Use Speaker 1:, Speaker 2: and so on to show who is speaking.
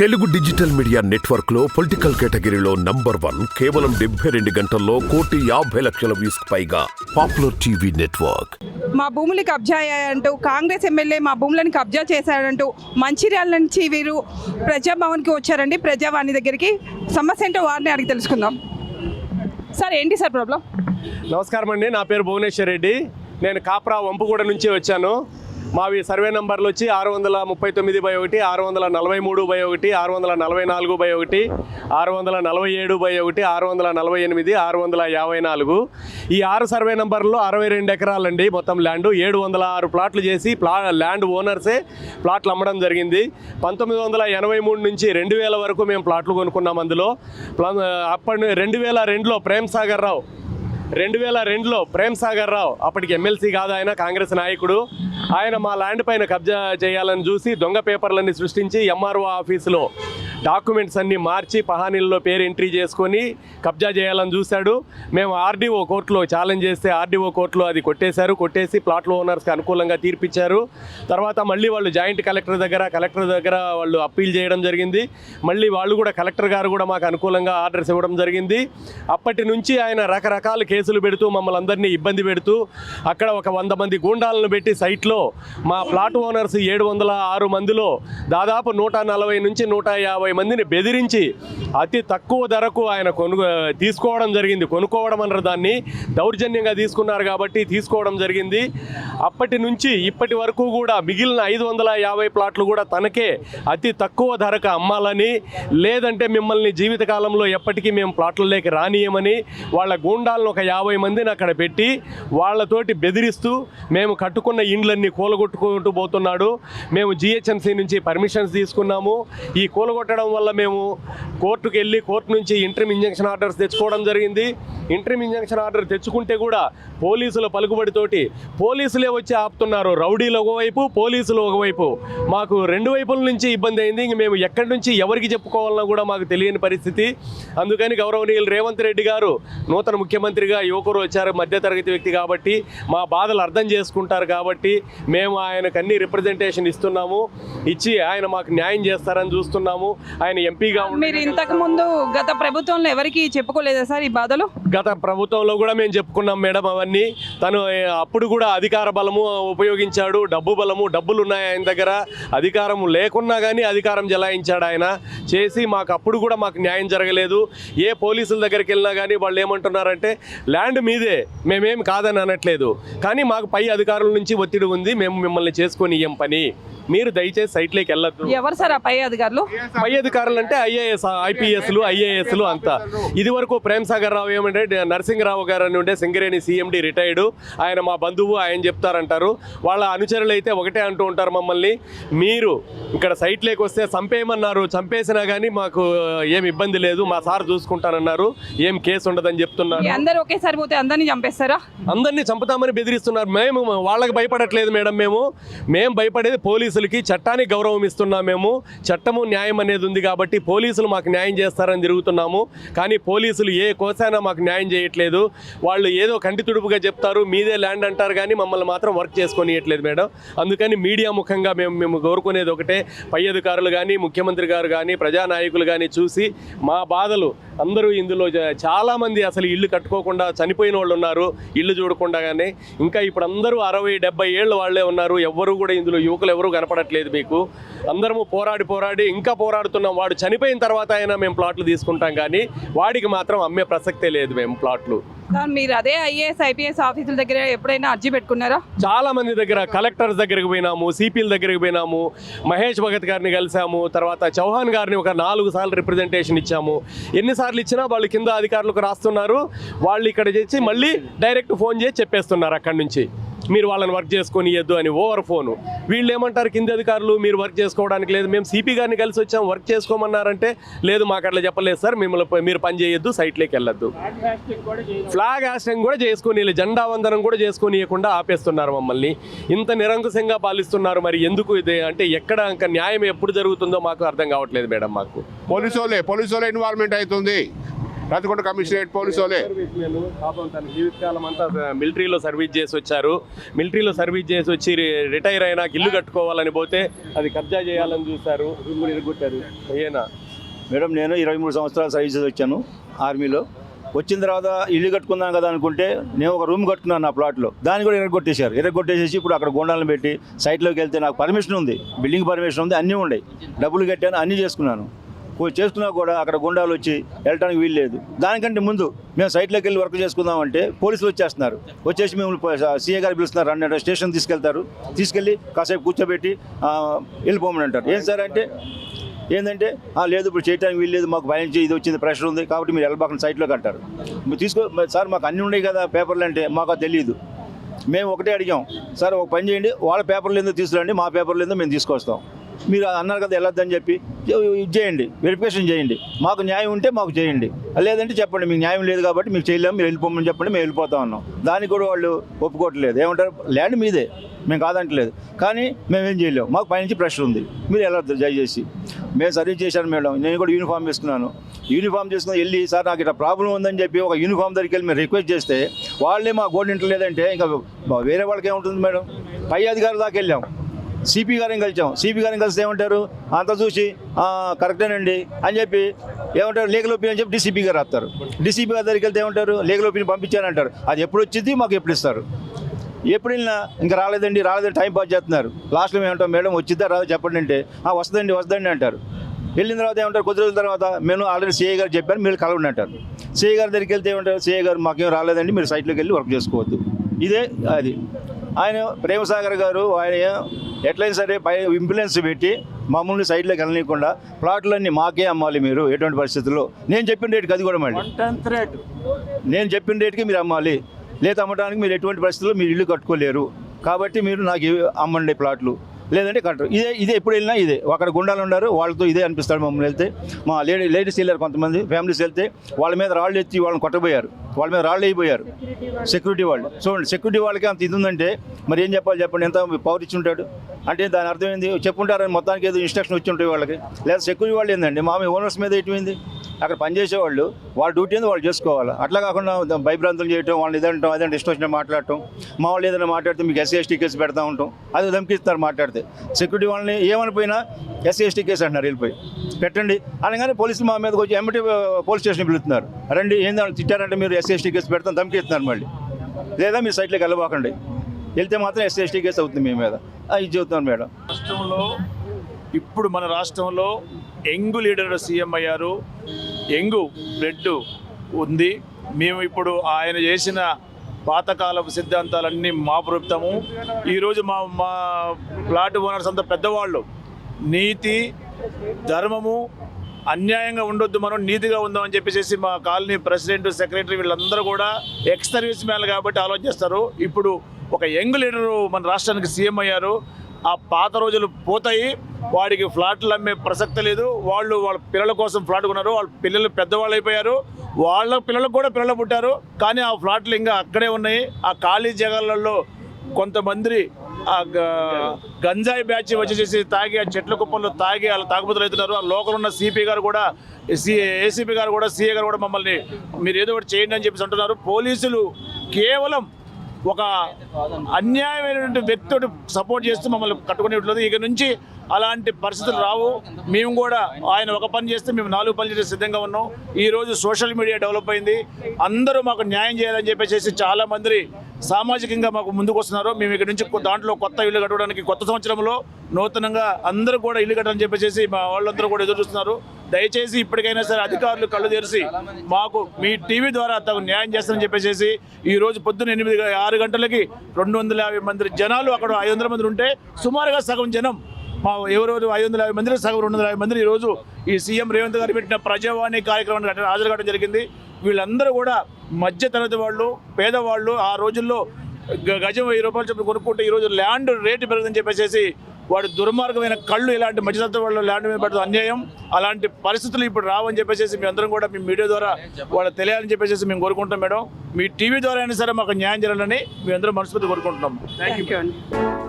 Speaker 1: Telugu digital media నెట్వర్క్లో political కేటగిరీలో number one కేవలం డెబ్బై రెండు గంటల్లో కోటి యాభై లక్షల వ్యూస్ పైగా పాపులర్ టీవీ నెట్వర్క్.
Speaker 2: మా భూములు కబ్జా అయ్యాయంటూ కాంగ్రెస్ ఎమ్మెల్యే మా భూములను కబ్జా చేశారంటూ మంచిర్యాల నుంచి వీరు ప్రజాభవన్కి వచ్చారండి. ప్రజావాణి దగ్గరికి సమస్య ఏంటో వారిని అడిగి తెలుసుకుందాం. సార్ ఏంటి సార్ ప్రాబ్లం?
Speaker 3: నమస్కారం అండి. నా పేరు భువనేశ్వర్ రెడ్డి. నేను కాప్రా వంపుగూడ నుంచి వచ్చాను. మావి సర్వే నంబర్లు వచ్చి ఆరు వందల ముప్పై తొమ్మిది బై ఒకటి ఆరు వందల నలభై మూడు బై ఒకటి ఆరు వందల నలభై నాలుగు బై ఒకటి ఆరు వందల నలభై ఏడు బై ఒకటి ఆరు వందల నలభై ఎనిమిది ఆరు వందల యాభై నాలుగు. ఈ ఆరు సర్వే నంబర్లో అరవై రెండు ఎకరాలండి. మొత్తం ల్యాండ్ ఏడు వందల ఆరు ప్లాట్లు చేసి ప్లా ల్యాండ్ ఓనర్సే ప్లాట్లు అమ్మడం జరిగింది. పంతొమ్మిది వందల ఎనభై మూడు నుంచి రెండు వేల వరకు మేము ప్లాట్లు కొనుక్కున్నాం అందులో. అప్పటి రెండు వేల రెండులో ప్రేమ్ సాగర్ రావు రెండు వేల రెండులో ప్రేమ్ సాగర్ రావు అప్పటికి ఎమ్మెల్సీ కాదు ఆయన కాంగ్రెస్ నాయకుడు. ఆయన మా ల్యాండ్ పైన కబ్జా చేయాలని చూసి దొంగ పేపర్లన్నీ సృష్టించి ఎంఆర్ఓ ఆఫీసులో డాక్యుమెంట్స్ అన్ని మార్చి పహానీల్లో పేరు ఎంట్రీ చేసుకొని కబ్జా చేయాలని చూశాడు. మేము ఆర్డీఓ కోర్టులో ఛాలెంజ్ చేస్తే ఆర్డీఓ కోర్టులో అది కొట్టేశారు. కొట్టేసి ప్లాట్లు ఓనర్స్కి అనుకూలంగా తీర్పిచ్చారు. తర్వాత మళ్ళీ వాళ్ళు జాయింట్ కలెక్టర్ దగ్గర కలెక్టర్ దగ్గర వాళ్ళు అప్పీల్ చేయడం జరిగింది. మళ్ళీ వాళ్ళు కూడా కలెక్టర్ గారు కూడా మాకు అనుకూలంగా ఆర్డర్స్ ఇవ్వడం జరిగింది. అప్పటి నుంచి ఆయన రకరకాల కేసులు పెడుతూ మమ్మల్ని అందరినీ ఇబ్బంది పెడుతూ అక్కడ ఒక వంద మంది గూండాలను పెట్టి సైట్లో మా ప్లాట్ ఓనర్స్ ఏడు వందల ఆరు మందిలో దాదాపు నూట నలభై నుంచి నూట యాభై మందిని బెదిరించి అతి తక్కువ ధరకు ఆయన కొను తీసుకోవడం జరిగింది. కొనుక్కోవడం అన్నారు దాన్ని. దౌర్జన్యంగా తీసుకున్నారు కాబట్టి తీసుకోవడం జరిగింది. అప్పటి నుంచి ఇప్పటి వరకు కూడా మిగిలిన ఐదు వందల యాభై ప్లాట్లు కూడా తనకే అతి తక్కువ ధరకు అమ్మాలని లేదంటే మిమ్మల్ని జీవితకాలంలో ఎప్పటికీ మేము ప్లాట్లలోకి రానియమని వాళ్ళ గూండాలను ఒక యాభై మందిని అక్కడ పెట్టి వాళ్ళతోటి బెదిరిస్తూ మేము కట్టుకున్న ఇండ్లన్నీ కూలగొట్టుకుంటూ పోతున్నాడు. మేము జిహెచ్ఎంసీ నుంచి పర్మిషన్స్ తీసుకున్నాము. ఈ కూలగొట్టడం వల్ల మేము కోర్టుకు వెళ్ళి కోర్టు నుంచి ఇంటర్మ్ ఇంజంక్షన్ ఆర్డర్స్ తెచ్చుకోవడం జరిగింది. ఇంటర్మ్ ఇంజంక్షన్ ఆర్డర్ తెచ్చుకుంటే కూడా పోలీసుల పలుకుబడితోటి పోలీసులే వచ్చి ఆపుతున్నారు. రౌడీలు ఒకవైపు పోలీసులు ఒకవైపు. మాకు రెండు వైపుల నుంచి ఇబ్బంది అయింది. ఇంక మేము ఎక్కడి నుంచి ఎవరికి చెప్పుకోవాలన్నా కూడా మాకు తెలియని పరిస్థితి. అందుకని గౌరవనీయులు రేవంత్ రెడ్డి గారు నూతన ముఖ్యమంత్రిగా యువకులు వచ్చారు మధ్యతరగతి వ్యక్తి కాబట్టి మా బాధలు అర్థం చేసుకుంటారు కాబట్టి మేము ఆయనకు అన్ని రిప్రజెంటేషన్ ఇస్తున్నాము. ఇచ్చి ఆయన మాకు న్యాయం చేస్తారని చూస్తున్నాము. ఆయన ఎంపీగా
Speaker 2: మీరు ఇంతకు ముందు గత ప్రభుత్వంలో ఎవరికి చెప్పుకోలేదా సార్ ఈ బాధలు?
Speaker 3: గత ప్రభుత్వంలో కూడా మేము చెప్పుకున్నాం మేడం అవన్నీ. తను అప్పుడు కూడా అధికార బలము ఉపయోగించాడు డబ్బు బలము డబ్బులు ఉన్నాయి ఆయన దగ్గర. అధికారం లేకున్నా కానీ అధికారం జలాయించాడు ఆయన. చేసి మాకు అప్పుడు కూడా మాకు న్యాయం జరగలేదు. ఏ పోలీసుల దగ్గరికి వెళ్ళినా కానీ వాళ్ళు ఏమంటున్నారంటే ల్యాండ్ మీదే మేమేం కాదని అనట్లేదు. కానీ మాకు పై అధికారుల నుంచి ఒత్తిడి ఉంది మేము మిమ్మల్ని చేసుకొని ఇయ్యం పని. మీరు దయచేసి సైట్లోకి వెళ్ళొద్దు.
Speaker 2: ఎవరు సార్ ఆ పై అధికారులు?
Speaker 3: పై అధికారులు అంటే ఐఏఎస్ ఐపీఎస్లు ఐఏఎస్లు అంతా. ఇది వరకు ప్రేమ్ సాగర్ రావు ఏమంటే నరసింహరావు గారు అని ఉండే సింగరేణి సీఎండి రిటైర్డు. ఆయన మా బంధువు ఆయన చెప్తారంటారు. వాళ్ళ అనుచరులు అయితే ఒకటే అంటూ ఉంటారు మమ్మల్ని. మీరు ఇక్కడ సైట్లోకి వస్తే చంపేయమన్నారు. చంపేసినా కానీ మాకు ఏం ఇబ్బంది లేదు. మా సార్ చూసుకుంటానన్నారు. ఏం కేసు ఉండదని చెప్తున్నారు.
Speaker 2: అందరు ఒకేసారి పోతే అందరినీ చంపేస్తారా?
Speaker 3: అందరినీ చంపుతామని బెదిరిస్తున్నారు. మేము వాళ్ళకి భయపడట్లేదు మేడం మేము. మేము భయపడేది పోలీసులకి చట్టానికి గౌరవం ఇస్తున్నాం మేము. చట్టము న్యాయం అనేది ఉంది కాబట్టి పోలీసులు మాకు న్యాయం చేస్తారని తిరుగుతున్నాము. కానీ పోలీసులు ఏ కోసైనా మాకు న్యాయం చేయట్లేదు. వాళ్ళు ఏదో కంటి తుడుపుగా చెప్తారు మీదే ల్యాండ్ అంటారు కానీ మమ్మల్ని మాత్రం వర్క్ చేసుకొనియట్లేదు మేడం. అందుకని మీడియా ముఖంగా మేము మేము కోరుకునేది ఒకటే. పై అధికారులు కానీ ముఖ్యమంత్రి గారు కానీ ప్రజానాయకులు కానీ చూసి మా బాధలు అందరూ ఇందులో చాలామంది అసలు ఇల్లు కట్టుకోకుండా చనిపోయిన వాళ్ళు ఉన్నారు ఇల్లు చూడకుండా కానీ ఇంకా ఇప్పుడు అందరూ అరవై డెబ్బై ఏళ్ళు వాళ్ళే ఉన్నారు ఎవ్వరూ కూడా ఇందులో యువకులు ఎవరు కనపడట్లేదు మీకు. అందరము పోరాడి పోరాడి ఇంకా పోరాడుతున్నాం. వాడు చనిపోయిన తర్వాత అయినా మేము ప్లాట్లు తీసుకుంటాం కానీ వాడికి మాత్రం అమ్మే ప్రసక్తే లేదు మేము ప్లాట్లు.
Speaker 2: మీరు అదే ఐఏఎస్ ఐపీఎస్ ఆఫీసుల దగ్గర ఎప్పుడైనా అర్జీ పెట్టుకున్నారా?
Speaker 3: చాలా మంది దగ్గర కలెక్టర్స్ దగ్గరికి పోయినాము సిపిల దగ్గరికి పోయినాము మహేష్ భగత్ గారిని కలిసాము తర్వాత చౌహాన్ గారిని ఒక నాలుగు సార్లు రిప్రజెంటేషన్ ఇచ్చాము. ఎన్నిసార్లు ఇచ్చినా వాళ్ళు కింద అధికారులకు రాస్తున్నారు వాళ్ళు ఇక్కడ చేసి మళ్ళీ డైరెక్ట్ ఫోన్ చేసి చెప్పేస్తున్నారు అక్కడి నుంచి. మీరు వాళ్ళని వర్క్ చేసుకొని ఇవ్వద్దు అని ఓవర్ ఫోను. వీళ్ళు ఏమంటారు కింద అధికారులు మీరు వర్క్ చేసుకోవడానికి లేదు మేము సిపి గారిని కలిసి వచ్చాం వర్క్ చేసుకోమన్నారంటే లేదు మాకు అట్లా చెప్పలేదు సార్ మిమ్మల్ని మీరు పని చేయొద్దు సైట్లోకి వెళ్ళొద్దు. ఫ్లాగ్ హాస్టింగ్ కూడా చేసుకొని జెండా వందనం కూడా చేసుకొని ఇవ్వకుండా ఆపేస్తున్నారు మమ్మల్ని. ఇంత నిరంకుశంగా పాలిస్తున్నారు మరి ఎందుకు ఇది? అంటే ఎక్కడ ఇంకా న్యాయం ఎప్పుడు జరుగుతుందో మాకు అర్థం కావట్లేదు మేడం మాకు.
Speaker 4: పోలీసు వాళ్ళే పోలీసు వాళ్ళే ఇన్వాల్వ్మెంట్ అవుతుంది. రతకొండ కమిషనరేట్ పోలీసు వాళ్ళే
Speaker 3: పాపం తన జీవితకాలం అంతా మిలిటరీలో సర్వీస్ చేసి వచ్చారు. మిలిటరీలో సర్వీస్ చేసి వచ్చి రిటైర్ అయినా ఇల్లు కట్టుకోవాలని పోతే అది కబ్జా చేయాలని చూస్తారు ఇరగొట్టారు ఏనా?
Speaker 5: మేడం నేను ఇరవై మూడు సంవత్సరాలు సర్వీస్ చేసి వచ్చాను ఆర్మీలో. వచ్చిన తర్వాత ఇల్లు కట్టుకుందాం కదా అనుకుంటే నేను ఒక రూమ్ కట్టుకున్నాను నా ప్లాట్లో. దాన్ని కూడా ఎరగొట్టేశారు ఎరగొట్టేసేసి ఇప్పుడు అక్కడ గుండాలను పెట్టి సైట్లోకి వెళ్తే నాకు పర్మిషన్ ఉంది. బిల్డింగ్ పర్మిషన్ ఉంది. అన్నీ ఉన్నాయి. డబ్బులు కట్టాను అన్నీ చేసుకున్నాను. పోయి చేసుకున్నా కూడా అక్కడ గుండాలు వచ్చి వెళ్ళడానికి వీలు లేదు. దానికంటే ముందు మేము సైట్లోకి వెళ్ళి వర్క్ చేసుకుందామంటే పోలీసులు వచ్చేస్తున్నారు. వచ్చేసి మేము సీఏ గారు పిలుస్తున్నారు అన్న స్టేషన్ తీసుకెళ్తారు. తీసుకెళ్ళి కాసేపు కూర్చోబెట్టి వెళ్ళిపోమని అంటారు. ఏం సార్ అంటే ఏంటంటే లేదు ఇప్పుడు చేయడానికి వీలు లేదు మాకు భయం ఇది వచ్చింది ప్రెషర్ ఉంది కాబట్టి మీరు వెళ్ళబాకండి సైట్లోకి అంటారు. మీరు తీసుకో సార్ మాకు అన్నీ ఉన్నాయి కదా పేపర్లు అంటే మాకు తెలియదు. మేము ఒకటే అడిగాం సార్ ఒక పని చేయండి వాళ్ళ పేపర్లు ఏందో తీసుకురండి మా పేపర్లు ఏందో మేము తీసుకొస్తాం. మీరు అన్నారు కదా వెళ్ళొద్దని చెప్పి ఇది చేయండి వెరిఫికేషన్ చేయండి. మాకు న్యాయం ఉంటే మాకు చేయండి. లేదంటే చెప్పండి మీకు న్యాయం లేదు కాబట్టి మీకు చేయలేము మీరు వెళ్ళిపోమని చెప్పండి మేము వెళ్ళిపోతా ఉన్నాం. దానికి కూడా వాళ్ళు ఒప్పుకోవట్లేదు. ఏమంటారు? ల్యాండ్ మీదే. మేము కాదంటలేదు. కానీ మేము ఏం చేయలేము మాకు పైనుంచి ప్రెషర్ ఉంది. మీరు వెళ్ళొద్దు దయచేసి. మేము సర్వీస్ చేశాను మేడం. నేను కూడా యూనిఫామ్ వేసుకున్నాను. యూనిఫామ్ చేసుకుని వెళ్ళి సార్ నాకు ఇట్లా ప్రాబ్లం ఉందని చెప్పి ఒక యూనిఫామ్ దగ్గరికి వెళ్ళి మేము రిక్వెస్ట్ చేస్తే వాళ్ళే మా గోల్డ్ ఇంటలేదంటే ఇంకా వేరే వాళ్ళకి ఏముంటుంది మేడం? పై అధికారుల దాకా వెళ్ళాం. సిపి గారిని కలిసాం. సిపి గారిని కలిస్తే ఏమంటారు? అంత చూసి కరెక్టేనండి అని చెప్పి ఏమంటారు? లీగల్ ఒపీనియన్ చెప్పి డీసీపీ గారు రాస్తారు. డీసీపీ గారి దగ్గరికి వెళ్తే ఏమంటారు? లీగల్ ఒపీనియన్ పంపించానంటారు అది ఎప్పుడు వచ్చింది? మాకు ఎప్పుడు ఇస్తారు? ఎప్పుడు వెళ్ళినా ఇంకా రాలేదండి రాలేదండి టైం పాస్ చేస్తున్నారు. లాస్ట్లో మేము ఏమంటాం మేడం వచ్చిద్దా రాదు? చెప్పండి అంటే వస్తుందండి వస్తుందండి అంటారు. వెళ్ళిన తర్వాత ఏమంటారు? కొద్ది రోజుల తర్వాత మేము ఆల్రెడీ సిఐ గారు చెప్పాను మీరు కలవండి అంటారు. సిఐ గారి దగ్గరికి వెళ్తే ఏమంటారు? సిఐ గారు మాకేం రాలేదండి మీరు సైట్లోకి వెళ్ళి వర్క్ చేసుకోవద్దు. ఇదే అది. ఆయన ప్రేమసాగర్ గారు ఆయన ఎట్లయినా సరే పై ఇంప్లూయెన్స్ పెట్టి మమ్మల్ని సైట్లోకి వెళ్ళనీయకుండా ప్లాట్లన్నీ మాకే అమ్మాలి మీరు ఎటువంటి పరిస్థితుల్లో. నేను చెప్పిన రేటుకి అది కూడా మళ్ళీ నేను చెప్పిన రేటుకి మీరు అమ్మాలి. లేదా అమ్మడానికి మీరు ఎటువంటి పరిస్థితుల్లో మీరు ఇల్లు కట్టుకోలేరు. కాబట్టి మీరు నాకు అమ్మండి ప్లాట్లు. లేదంటే కట్టరు ఇదే ఇదే ఎప్పుడు వెళ్ళినా ఇదే. అక్కడ గుండాలు ఉన్నారు వాళ్ళతో ఇదే అనిపిస్తాడు మమ్మల్ని వెళ్తే. మా లేడీ లేడీస్ వెళ్ళారు కొంతమంది ఫ్యామిలీస్ వెళ్తే వాళ్ళ మీద రాళ్ళు ఎత్తి వాళ్ళని కొట్టబోయారు. వాళ్ళ మీద రాళ్ళు అయిపోయారు సెక్యూరిటీ వాళ్ళు. చూడండి సెక్యూరిటీ వాళ్ళకి అంత ఇది ఉందంటే మరి ఏం చెప్పాలి చెప్పండి? ఎంత పవర్ ఇచ్చి ఉంటాడు? అంటే దాని అర్థం ఏంది? చెప్పుంటారని మొత్తానికి ఏదో ఇన్స్ట్రక్షన్ వచ్చి ఉంటాయి వాళ్ళకి. లేదా సెక్యూరిటీ వాళ్ళు ఏందండి? మా ఓనర్స్ మీద ఎటువైంది అక్కడ పనిచేసేవాళ్ళు వాళ్ళ డ్యూటీ ఏంది? వాళ్ళు చేసుకోవాలి. అట్లా కాకుండా భయభ్రాంతులు చేయటం వాళ్ళని ఇదంటాం అదంటే ఇష్టం వచ్చిన మాట్లాడటం. మా వాళ్ళు ఏదైనా మాట్లాడితే మీకు ఎస్సీ ఎస్టీ కేసు పెడతా ఉంటాం. అది ధమ్కిస్తారు మాట్లాడితే. సెక్యూరిటీ వాళ్ళని ఏమనిపోయినా ఎస్సీ ఎస్టీ కేసు అంటున్నారు వెళ్ళిపోయి. పెట్టండి. అనగానే పోలీసులు మా మీదకి వచ్చి ఎంబటి పోలీస్ స్టేషన్ పిలుస్తున్నారు. రండి ఏందని తిట్టారంటే మీరు ఎస్సీ ఎస్టీ కేసు పెడతాం ధమ్కిస్తున్నారు మళ్ళీ. లేదా మీరు సైట్లోకి వెళ్ళబోకండి. వెళ్తే మాత్రం ఎస్సీ ఎస్టీ కేసు అవుతుంది మీ మీద. ఇది చెబుతున్నాను మేడం.
Speaker 6: రాష్ట్రంలో ఇప్పుడు మన రాష్ట్రంలో ఎంగు లీడర్ సీఎం అయ్యారు. ఎంగు బ్లడ్ ఉంది. మేము ఇప్పుడు ఆయన చేసిన పాతకాలపు సిద్ధాంతాలన్నీ మా ప్రభుత్వము ఈరోజు మా మా ప్లాట్ ఓనర్స్ అంతా పెద్దవాళ్ళు. నీతి ధర్మము అన్యాయంగా ఉండొద్దు మనం నీతిగా ఉందామని చెప్పేసి మా కాలనీ ప్రెసిడెంట్ సెక్రటరీ వీళ్ళందరూ కూడా ఎక్స్ సర్వీస్ మ్యాన్లు కాబట్టి ఆలోచిస్తారు. ఇప్పుడు ఒక యంగ్ లీడరు మన రాష్ట్రానికి సీఎం అయ్యారు. ఆ పాత రోజులు పోతాయి. వాడికి ఫ్లాట్లు అమ్మే ప్రసక్తి లేదు. వాళ్ళు వాళ్ళ పిల్లల కోసం ఫ్లాట్ కొన్నారు. వాళ్ళ పిల్లలు పెద్దవాళ్ళు అయిపోయారు. వాళ్ళ పిల్లలకు కూడా పిల్లలు పుట్టారు. కానీ ఆ ఫ్లాట్లు ఇంకా అక్కడే ఉన్నాయి. ఆ ఖాళీ జగాలలో కొంతమంది ఆ గ- గంజాయి బ్యాచ్ వచ్చేసేసి తాగి ఆ చెట్ల కుప్పల్లో తాగి వాళ్ళు తాగుబోతులు అవుతున్నారు ఆ లోకల్ ఉన్న సిపి గారు కూడా ఏసీపీ గారు కూడా సీఏ గారు కూడా మమ్మల్ని మీరు ఏదో ఒకటి చేయండి అని చెప్పేసి అంటున్నారు. పోలీసులు కేవలం ఒక అన్యాయమైనటువంటి వ్యక్తితో సపోర్ట్ చేస్తూ మమ్మల్ని కట్టుకునే ఇక నుంచి అలాంటి పరిస్థితులు రావు. మేము కూడా ఆయన ఒక పని చేస్తే మేము నాలుగు పనులు చేసే సిద్ధంగా ఉన్నాం. ఈ రోజు సోషల్ మీడియా డెవలప్ అయింది. అందరూ మాకు న్యాయం చేయాలని చెప్పేసి చాలా మంది సామాజికంగా మాకు ముందుకు వస్తున్నారు. మేము ఇక్కడ నుంచి దాంట్లో కొత్త ఇల్లు కట్టడానికి కొత్త సంవత్సరంలో నూతనంగా అందరూ కూడా ఇల్లు కట్టాలని చెప్పేసి మా వాళ్ళందరూ కూడా ఎదురు చూస్తున్నారు. దయచేసి ఇప్పటికైనా సరే అధికారులు కళ్ళు తెరిచి మాకు మీ టీవీ ద్వారా తగు న్యాయం చేస్తారని చెప్పేసి ఈ రోజు పొద్దున్న ఎనిమిది ఆరు గంటలకి రెండు వందల యాభై మంది జనాలు అక్కడ ఐదు వందల మంది ఉంటే సుమారుగా సగం జనం మా ఎవరెవరు ఐదు వందల యాభై మంది సగం రెండు వందల యాభై మంది ఈరోజు ఈ సీఎం రేవంత్ గారు పెట్టిన ప్రజావాణి కార్యక్రమానికి హాజరు కావడం జరిగింది. వీళ్ళందరూ కూడా మధ్య తరగతి వాళ్ళు పేదవాళ్ళు ఆ రోజుల్లో గ- గజం వెయ్యి రూపాయలు చెప్పి కొనుక్కుంటే ఈరోజు ల్యాండ్ రేటు పెరుగుదని చెప్పేసి వాడు దుర్మార్గమైన కళ్ళు ఇలాంటి మధ్యతరగతి వాళ్ళు ల్యాండ్ మీద పడుతుంది అన్యాయం. అలాంటి పరిస్థితులు ఇప్పుడు రావని చెప్పేసి మీ అందరం కూడా మీ మీడియా ద్వారా వాళ్ళు తెలియాలని చెప్పేసి మేము కోరుకుంటాం మేడం. మీ టీవీ ద్వారా అయినా సరే మాకు న్యాయం చేయాలని మీ అందరూ మనస్ఫూర్తి కోరుకుంటున్నాం. Thank you